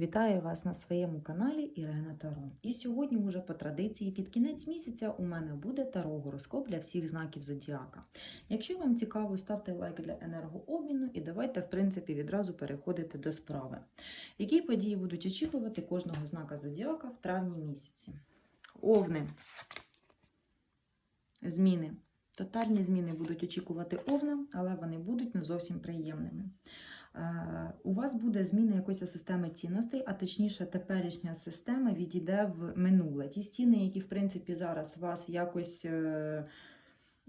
Вітаю вас на своєму каналі Ірена Таро. І сьогодні, уже по традиції, під кінець місяця у мене буде таро гороскоп для всіх знаків зодіака. Якщо вам цікаво, ставте лайк для енергообміну і давайте, в принципі, відразу переходити до справи. Які події будуть очікувати кожного знака зодіака в травні місяці? Овни. Зміни. Тотальні зміни будуть очікувати овна, але вони будуть не зовсім приємними. Е, У вас буде зміна якоїсь системи цінностей, а точніше, теперішня система відійде в минуле. Ті стіни, які, в принципі, зараз вас якось е,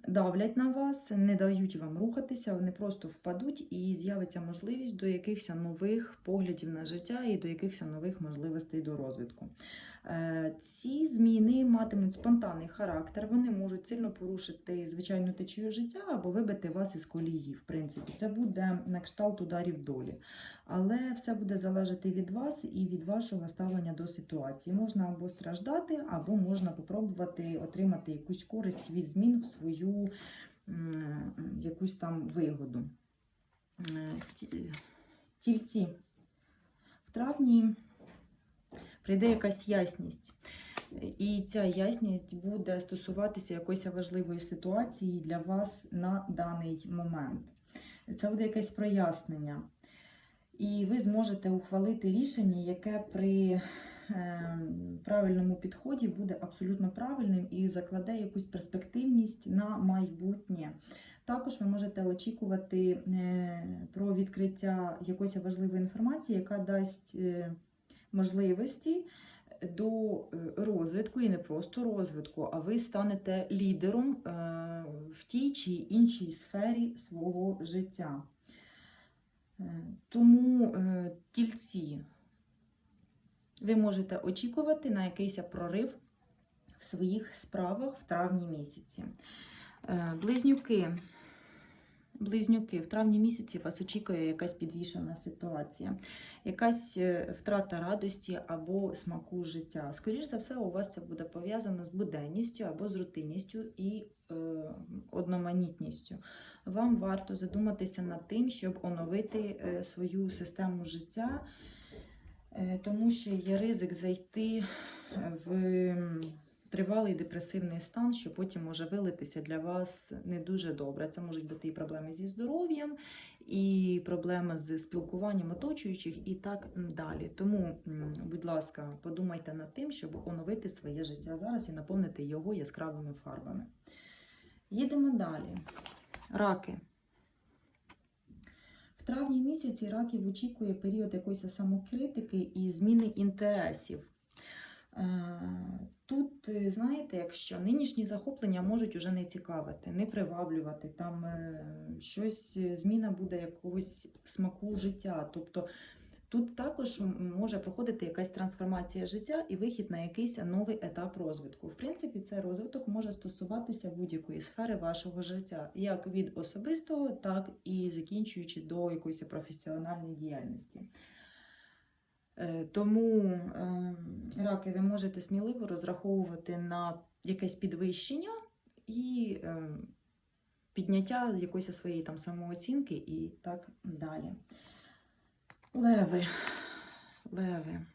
давлять на вас, не дають вам рухатися, вони просто впадуть і з'явиться можливість до якихось нових поглядів на життя і до якихось нових можливостей до розвитку. Е, Ці зміни матимуть спонтанний характер, вони можуть сильно порушити звичайну течію життя або вибити вас із колії. В принципі, це буде на кшталт ударів долі. Але все буде залежати від вас і від вашого ставлення до ситуації. Можна або страждати, або можна попробувати отримати якусь користь від змін в свою якусь там вигоду. Е, Тільці. В травні прийде якась ясність. І ця ясність буде стосуватися якоїсь важливої ситуації для вас на даний момент. Це буде якесь прояснення. І ви зможете ухвалити рішення, яке при е, правильному підході буде абсолютно правильним і закладе якусь перспективність на майбутнє. Також ви можете очікувати е, про відкриття якоїсь важливої інформації, яка дасть е, можливості до е, розвитку і не просто розвитку, а ви станете лідером е, в тій чи іншій сфері свого життя. Е, Тому е, тільці ви можете очікувати на якийсь прорив в своїх справах в травні місяці. Е, Близнюки. Близнюки, в травні місяці вас очікує якась підвішена ситуація, якась е, втрата радості або смаку життя. Скоріше за все, у вас це буде пов'язано з буденністю або з рутинністю і е, одноманітністю. Вам варто задуматися над тим, щоб оновити е, свою систему життя, е, тому що є ризик зайти в тривалий депресивний стан, що потім може вилитися для вас не дуже добре. Це можуть бути і проблеми зі здоров'ям, і проблеми з спілкуванням оточуючих, і так далі. Тому, будь ласка, подумайте над тим, щоб оновити своє життя зараз і наповнити його яскравими фарбами. Їдемо далі. Раки. В травні місяці раків очікує період якоїсь самокритики і зміни інтересів. Е, Тут, е, знаєте, якщо нинішні захоплення можуть уже не цікавити, не приваблювати, там е, щось, зміна буде якогось смаку життя. Тобто тут також може проходити якась трансформація життя і вихід на якийсь новий етап розвитку. В принципі, цей розвиток може стосуватися будь-якої сфери вашого життя, як від особистого, так і закінчуючи до якоїсь професіональної діяльності. Е, Тому е, раки ви можете сміливо розраховувати на якесь підвищення і е, підняття якоїсь своєї там самооцінки і так далі. Леви. Леви.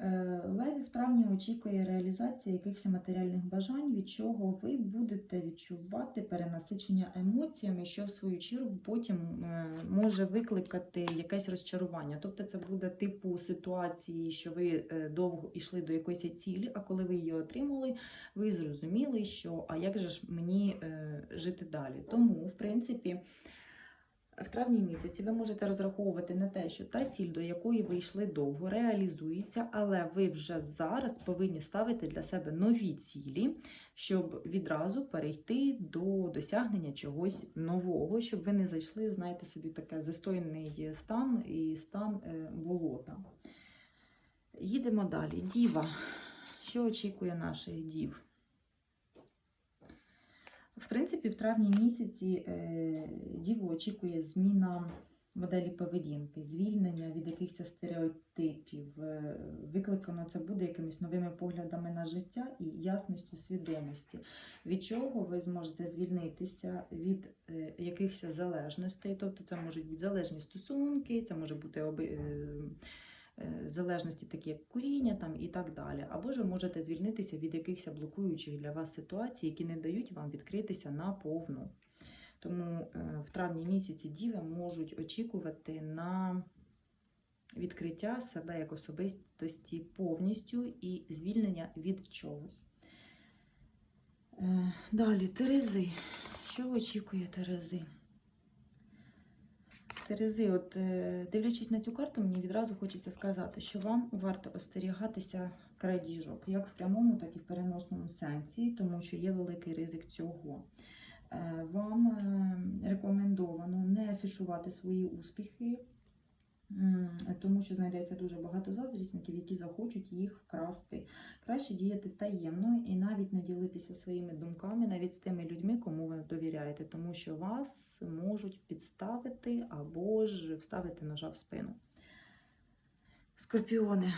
Е, Леві очікує реалізація якихось матеріальних бажань, від чого ви будете відчувати перенасичення емоціями, що в свою чергу потім е, може викликати якесь розчарування. Тобто це буде типу ситуації, що ви е, довго йшли до якоїсь цілі, а коли ви її отримали, ви зрозуміли, що а як же ж мені е, жити далі. Тому, в принципі. В травні місяці ви можете розраховувати на те, що та ціль, до якої ви йшли довго, реалізується, але ви вже зараз повинні ставити для себе нові цілі, щоб відразу перейти до досягнення чогось нового, щоб ви не зайшли, знаєте, собі таке застойний стан і стан е, болота. Їдемо далі. Діва. Що очікує наших дів? В принципі, в травні місяці е, Діву очікує зміна моделі поведінки, звільнення від якихось стереотипів. Е, Викликано це буде якимись новими поглядами на життя і ясністю свідомості, від чого ви зможете звільнитися від е, якихось залежностей. Тобто це можуть бути залежні стосунки, це може бути Залежності, такі як куріння там, і так далі. Або ж ви можете звільнитися від якихось блокуючих для вас ситуацій, які не дають вам відкритися наповну. Тому е, в травні місяці діви можуть очікувати на відкриття себе як особистості повністю і звільнення від чогось. Е, Далі, Терези. Що очікує Терези? Терези, от е, дивлячись на цю карту, мені відразу хочеться сказати, що вам варто остерігатися крадіжок, як в прямому, так і в переносному сенсі, тому що є великий ризик цього. Е, Вам е, рекомендовано не афішувати свої успіхи, тому що знайдеться дуже багато заздрісників, які захочуть їх вкрасти. Краще діяти таємно і навіть не ділитися своїми думками, навіть з тими людьми, кому ви довіряєте, тому що вас можуть підставити або ж вставити ножа в спину. Скорпіони.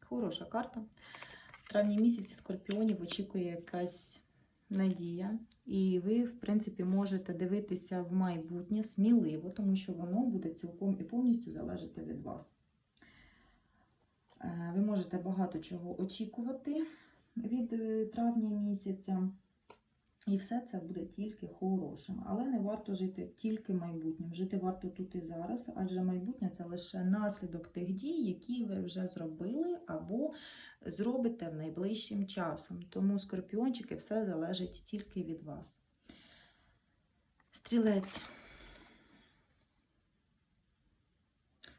Хороша карта. В травні місяці скорпіонів очікує якась надія, і ви, в принципі, можете дивитися в майбутнє сміливо, тому що воно буде цілком і повністю залежати від вас. Е, Ви можете багато чого очікувати від е, травня місяця. І все це буде тільки хорошим. Але не варто жити тільки майбутнім. Жити варто тут і зараз, адже майбутнє це лише наслідок тих дій, які ви вже зробили або зробите в найближчим часом. Тому, скорпіончики, все залежить тільки від вас. Стрілець.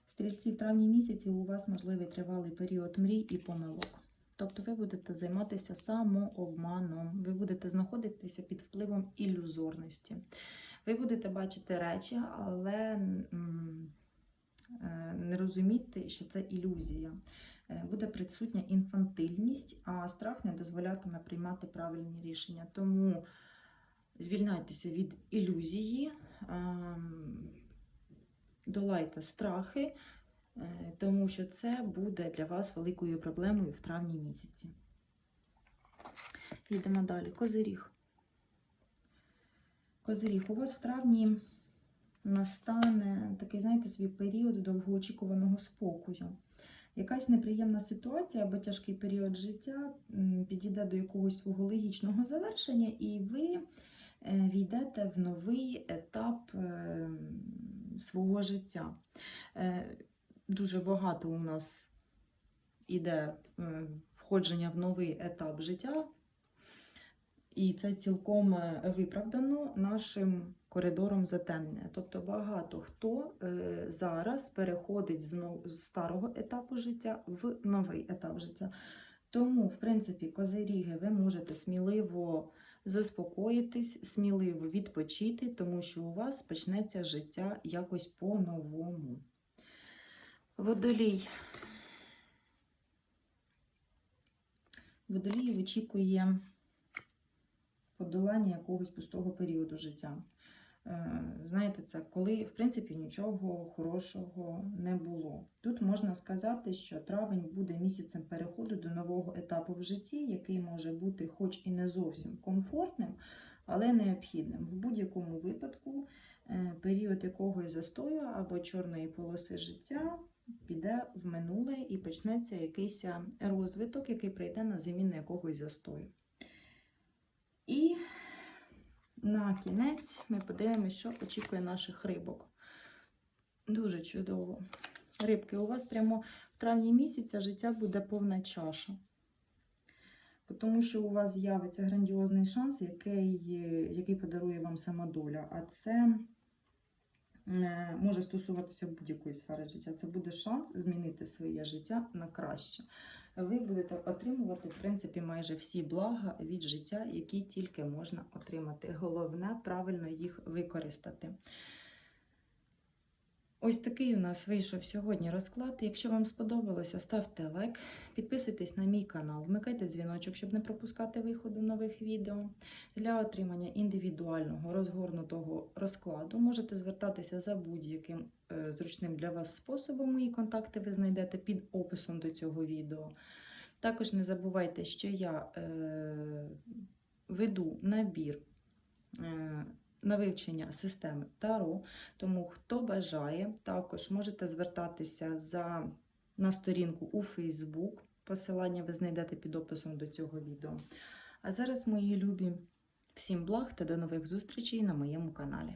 Стрільці в травні місяці у вас можливий тривалий період мрій і помилок. Тобто ви будете займатися самообманом, ви будете знаходитися під впливом ілюзорності. Ви будете бачити речі, але е, не розуміти, що це ілюзія. Е, Буде присутня інфантильність, а страх не дозволятиме приймати правильні рішення. Тому звільняйтеся від ілюзії, ем, долайте страхи. Е, тому що це буде для вас великою проблемою в травні місяці. Йдемо далі. Козиріг. Козиріг, у вас в травні настане такий, знаєте, свій період довгоочікуваного спокою. Якась неприємна ситуація або тяжкий період життя підійде до якогось свого логічного завершення, і ви е, війдете в новий етап е, свого життя. Дуже багато у нас іде е, входження в новий етап життя, і це цілком е, виправдано нашим коридором затемнення. Тобто багато хто е, зараз переходить з старого етапу життя в новий етап життя. Тому, в принципі, козиріги, ви можете сміливо заспокоїтись, сміливо відпочити, тому що у вас почнеться життя якось по-новому. Водолій. Водолій очікує подолання якогось пустого періоду життя. Е, Знаєте, це коли, в принципі, нічого хорошого не було. Тут можна сказати, що травень буде місяцем переходу до нового етапу в житті, який може бути, хоч і не зовсім комфортним, але необхідним. В будь-якому випадку е, період якогось застою або чорної полоси життя піде в минуле і почнеться якийсь розвиток, який прийде на заміну якогось застою. І на кінець ми подивимося, що очікує наших рибок. Дуже чудово. Рибки, у вас прямо в травні місяця життя буде повна чаша. Тому що у вас з'явиться грандіозний шанс, який, який подарує вам сама доля. А це е, може стосуватися будь-якої сфери життя. Це буде шанс змінити своє життя на краще. Ви будете отримувати, в принципі, майже всі блага від життя, які тільки можна отримати. Головне правильно їх використати. Ось такий у нас вийшов сьогодні розклад. Якщо вам сподобалося, ставте лайк, підписуйтесь на мій канал, вмикайте дзвіночок, щоб не пропускати виходу нових відео. Для отримання індивідуального розгорнутого розкладу можете звертатися за будь-яким е, зручним для вас способом. Мої контакти ви знайдете під описом до цього відео. Також не забувайте, що я е, веду набір е, на вивчення системи Таро. Тому хто бажає, також можете звертатися за, на сторінку у Фейсбук. Посилання ви знайдете під описом до цього відео. А зараз, мої любі, всім благ та до нових зустрічей на моєму каналі.